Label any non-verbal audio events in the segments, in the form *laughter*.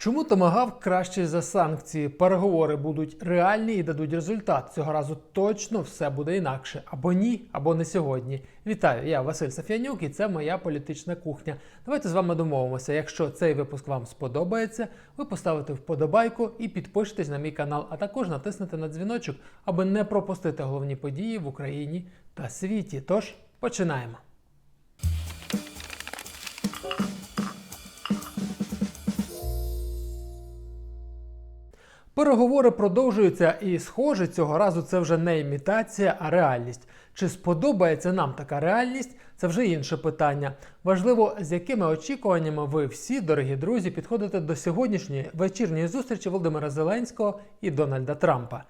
Чому томагав краще за санкції? Переговори будуть реальні і дадуть результат. Цього разу точно все буде інакше. Або ні, або не сьогодні. Вітаю, я Василь Сафянюк, і це моя політична кухня. Давайте з вами домовимося. Якщо цей випуск вам сподобається, ви поставите вподобайку і підпишитесь на мій канал, а також натиснете на дзвіночок, аби не пропустити головні події в Україні та світі. Тож починаємо. Переговори продовжуються, і схоже, цього разу це вже не імітація, а реальність. Чи сподобається нам така реальність? Це вже інше питання. Важливо, з якими очікуваннями ви всі, дорогі друзі, підходите до сьогоднішньої вечірньої зустрічі Володимира Зеленського і Дональда Трампа.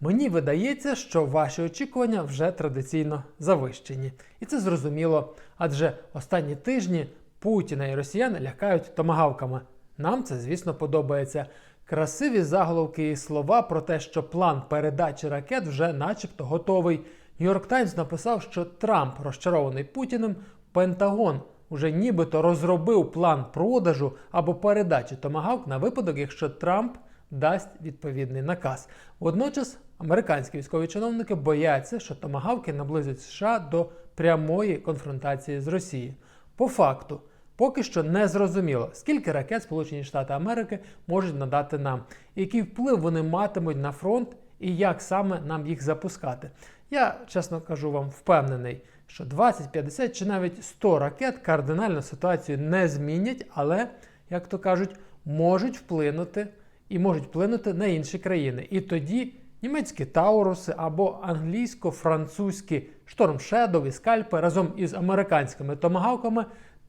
Мені видається, що ваші очікування вже традиційно завищені. І це зрозуміло, адже останні тижні Путіна і росіяни лякають томагавками. Нам це, звісно, подобається. Красиві заголовки і слова про те, що план передачі ракет вже начебто готовий. Нью-Йорк Таймс написав, що Трамп, розчарований Путіним, Пентагон уже нібито розробив план продажу або передачі томагавк на випадок, якщо Трамп дасть відповідний наказ. Водночас американські військові чиновники бояться, що томагавки наблизять США до прямої конфронтації з Росією. По факту. Поки що не зрозуміло, скільки ракет Сполучені Штати Америки можуть надати нам, який вплив вони матимуть на фронт і як саме нам їх запускати. Я, чесно кажу вам, впевнений, що 20, 50 чи навіть 100 ракет кардинально ситуацію не змінять, але, як то кажуть, можуть вплинути і можуть вплинути на інші країни. І тоді німецькі тауруси або англійсько-французькі шторм Shadow і скальпи разом із американськими томагавками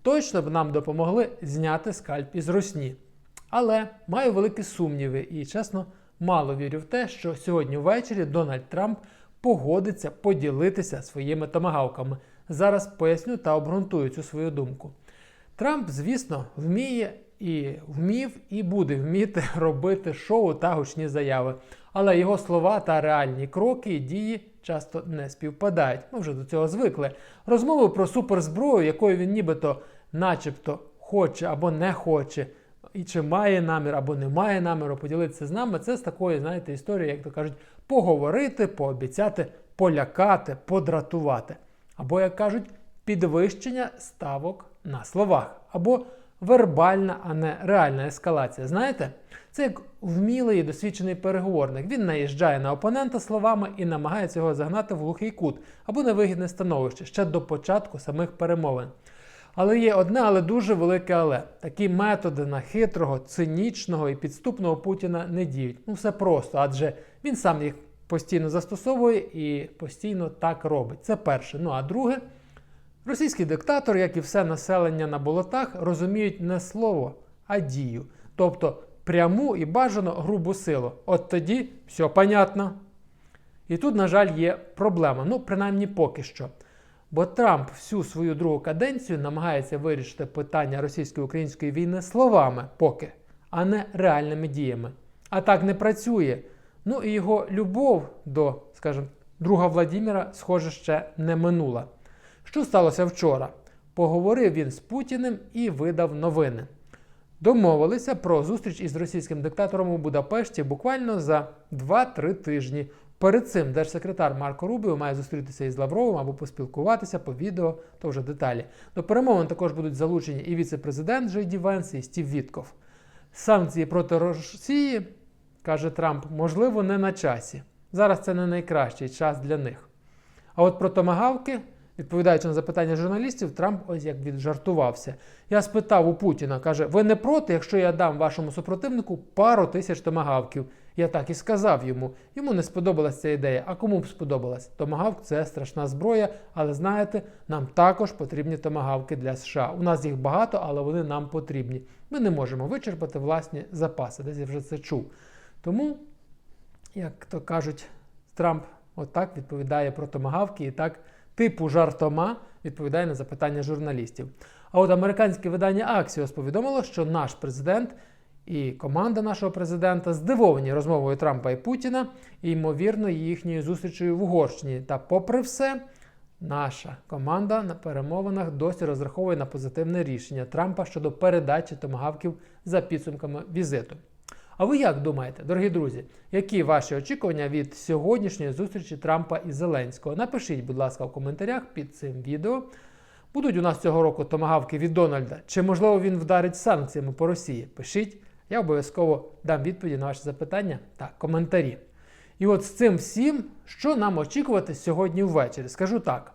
точно б нам допомогли зняти скальп із русні. Але маю великі сумніви і, чесно, мало вірю в те, що сьогодні ввечері Дональд Трамп погодиться поділитися своїми томагавками. Зараз поясню та обґрунтую цю свою думку. Трамп, звісно, вміє і вмів, і буде вміти *laughs* робити шоу та гучні заяви. Але його слова та реальні кроки і дії часто не співпадають. Ми вже до цього звикли. Розмови про суперзброю, якою він нібито, начебто, хоче або не хоче, і чи має намір або не має наміру поділитися з нами, це з такої, знаєте, історії, як то кажуть, поговорити, пообіцяти, полякати, подратувати. Або, як кажуть, підвищення ставок на словах. Або вербальна, а не реальна ескалація. Знаєте, це як вмілий і досвідчений переговорник. Він наїжджає на опонента словами і намагається його загнати в глухий кут або невигідне становище ще до початку самих перемовин. Але є одне, але дуже велике але. Такі методи на хитрого, цинічного і підступного Путіна не діють. Ну все просто, адже він сам їх постійно застосовує і постійно так робить. Це перше. Ну а друге. Російський диктатор, як і все населення на болотах, розуміють не слово, а дію. Тобто пряму і бажано грубу силу. От тоді все понятно. І тут, на жаль, є проблема. Ну, принаймні поки що. Бо Трамп всю свою другу каденцію намагається вирішити питання російсько-української війни словами поки, а не реальними діями. А так не працює. Ну і його любов до, скажімо, друга Владіміра, схоже, ще не минула. Що сталося вчора? Поговорив він з Путіним і видав новини. Домовилися про зустріч із російським диктатором у Будапешті буквально за 2-3 тижні. Перед цим держсекретар Марко Рубіо має зустрітися із Лавровим або поспілкуватися по відео, то вже деталі. До перемовин також будуть залучені і віце-президент Джей Ді Венс, і Стів Вітков. Санкції проти Росії, каже Трамп, можливо, не на часі. Зараз це не найкращий час для них. А от про томагавки Відповідаючи на запитання журналістів, Трамп ось як віджартувався. Я спитав у Путіна, каже: ви не проти, якщо я дам вашому супротивнику пару тисяч томагавків? Я так і сказав йому. Йому не сподобалася ця ідея. А кому б сподобалась? Томагавк це страшна зброя, але знаєте, нам також потрібні томагавки для США. У нас їх багато, але вони нам потрібні. Ми не можемо вичерпати власні запаси. Десь я вже це чув. Тому, як то кажуть, Трамп отак відповідає про томагавки і так типу жартома відповідає на запитання журналістів. А от американське видання Axios повідомило, що наш президент і команда нашого президента здивовані розмовою Трампа і Путіна і, ймовірно, їхньою зустрічею в Угорщині. Та, попри все, Наша команда на перемовинах досі розраховує на позитивне рішення Трампа щодо передачі томагавків за підсумками візиту. А ви як думаєте, дорогі друзі, які ваші очікування від сьогоднішньої зустрічі Трампа і Зеленського? Напишіть, будь ласка, в коментарях під цим відео. Будуть у нас цього року томагавки від Дональда, чи можливо він вдарить санкціями по Росії? Пишіть, я обов'язково дам відповіді на ваші запитання та коментарі. І от з цим всім, що нам очікувати сьогодні ввечері, скажу так: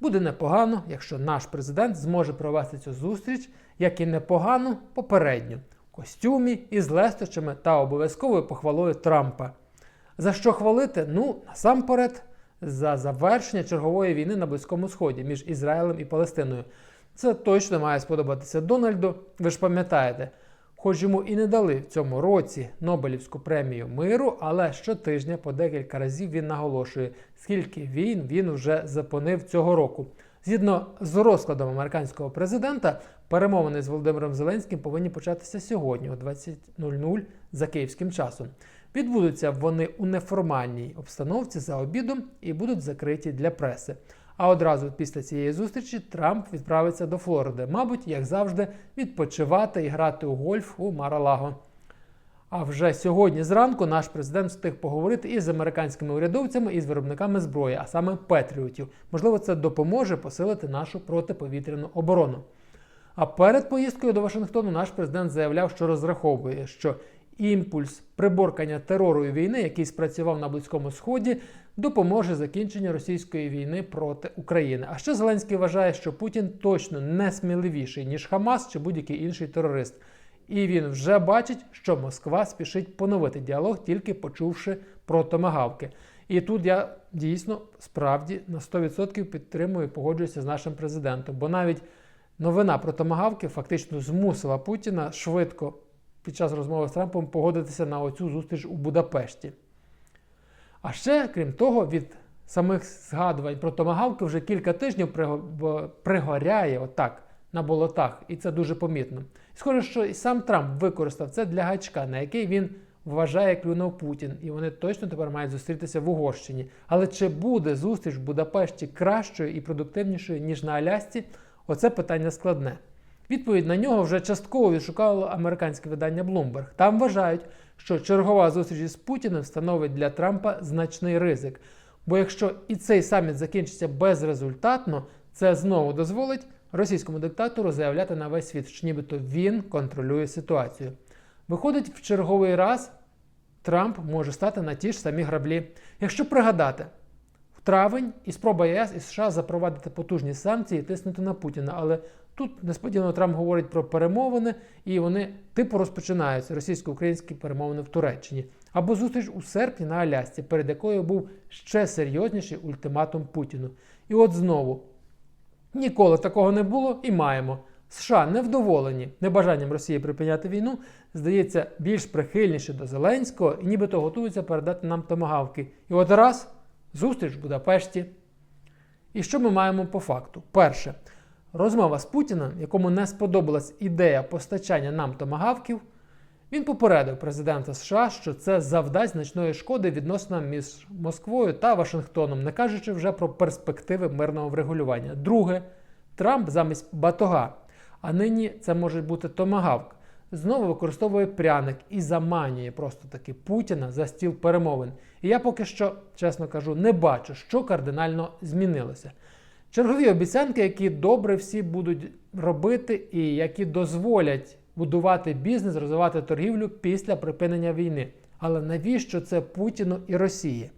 буде непогано, якщо наш президент зможе провести цю зустріч, як і непогано попередню в костюмі із лестощами та обов'язковою похвалою Трампа. За що хвалити? Ну, насамперед, за завершення чергової війни на Близькому Сході між Ізраїлем і Палестиною. Це точно має сподобатися Дональду. Ви ж пам'ятаєте, хоч йому і не дали в цьому році Нобелівську премію миру, але щотижня по декілька разів він наголошує, скільки війн він вже запонив цього року. Згідно з розкладом американського президента, перемовини з Володимиром Зеленським повинні початися сьогодні, о 20.00 за київським часом. Відбудуться вони у неформальній обстановці за обідом і будуть закриті для преси. А одразу після цієї зустрічі Трамп відправиться до Флориди, мабуть, як завжди, відпочивати і грати у гольф у Маралаго. А вже сьогодні зранку наш президент встиг поговорити із американськими урядовцями і з виробниками зброї, а саме Петріотів. Можливо, це допоможе посилити нашу протиповітряну оборону. А перед поїздкою до Вашингтону наш президент заявляв, що розраховує, що імпульс приборкання терору і війни, який спрацював на Близькому Сході, допоможе закінченню російської війни проти України. А ще Зеленський вважає, що Путін точно не сміливіший ніж Хамас чи будь-який інший терорист. І він вже бачить, що Москва спішить поновити діалог, тільки почувши про томагавки. І тут я дійсно справді на 100% підтримую і погоджуюся з нашим президентом. Бо навіть новина про томагавки фактично змусила Путіна швидко під час розмови з Трампом погодитися на оцю зустріч у Будапешті. А ще, крім того, від самих згадувань про томагавки вже кілька тижнів пригоряє отак на болотах, і це дуже помітно. І схоже, що і сам Трамп використав це для гачка, на який він вважає клюнув Путін, і вони точно тепер мають зустрітися в Угорщині. Але чи буде зустріч в Будапешті кращою і продуктивнішою, ніж на Алясці? Оце питання складне. Відповідь на нього вже частково відшукало американське видання Bloomberg. Там вважають, що чергова зустріч із Путіним становить для Трампа значний ризик. Бо якщо і цей саміт закінчиться безрезультатно, це знову дозволить російському диктатору заявляти на весь світ, що нібито він контролює ситуацію. Виходить, в черговий раз Трамп може стати на ті ж самі граблі. Якщо пригадати, в травень і спроба ЄС і США запровадити потужні санкції і тиснути на Путіна. Але тут несподівано Трамп говорить про перемовини, і вони типу розпочинаються російсько-українські перемовини в Туреччині. Або зустріч у серпні на Алясці, перед якою був ще серйозніший ультиматум Путіну. І от знову Ніколи такого не було і маємо. США невдоволені небажанням Росії припиняти війну, здається, більш прихильніше до Зеленського і нібито готуються передати нам томагавки. І от раз зустріч в Будапешті. І що ми маємо по факту? Перше, розмова з Путіним, якому не сподобалась ідея постачання нам томагавків, він попередив президента США, що це завдасть значної шкоди відносинам між Москвою та Вашингтоном, не кажучи вже про перспективи мирного врегулювання. Друге, Трамп замість батога, а нині це може бути томагавк, знову використовує пряник і заманює просто таки Путіна за стіл перемовин. І я поки що, чесно кажу, не бачу, що кардинально змінилося. Чергові обіцянки, які добре всі будуть робити, і які дозволять будувати бізнес, розвивати торгівлю після припинення війни. Але навіщо це Путіну і Росії?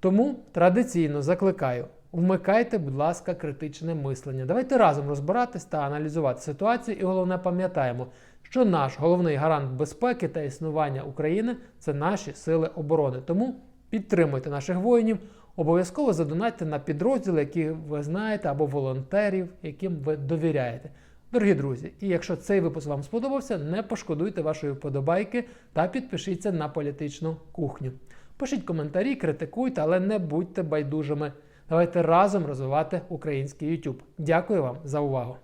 Тому традиційно закликаю: вмикайте, будь ласка, критичне мислення. Давайте разом розбиратись та аналізувати ситуацію, і головне пам'ятаємо, що наш головний гарант безпеки та існування України це наші сили оборони. Тому підтримуйте наших воїнів. Обов'язково задонатьте на підрозділи, які ви знаєте, або волонтерів, яким ви довіряєте. Дорогі друзі, і якщо цей випуск вам сподобався, не пошкодуйте вашої вподобайки та підпишіться на політичну кухню. Пишіть коментарі, критикуйте, але не будьте байдужими. Давайте разом розвивати український YouTube. Дякую вам за увагу!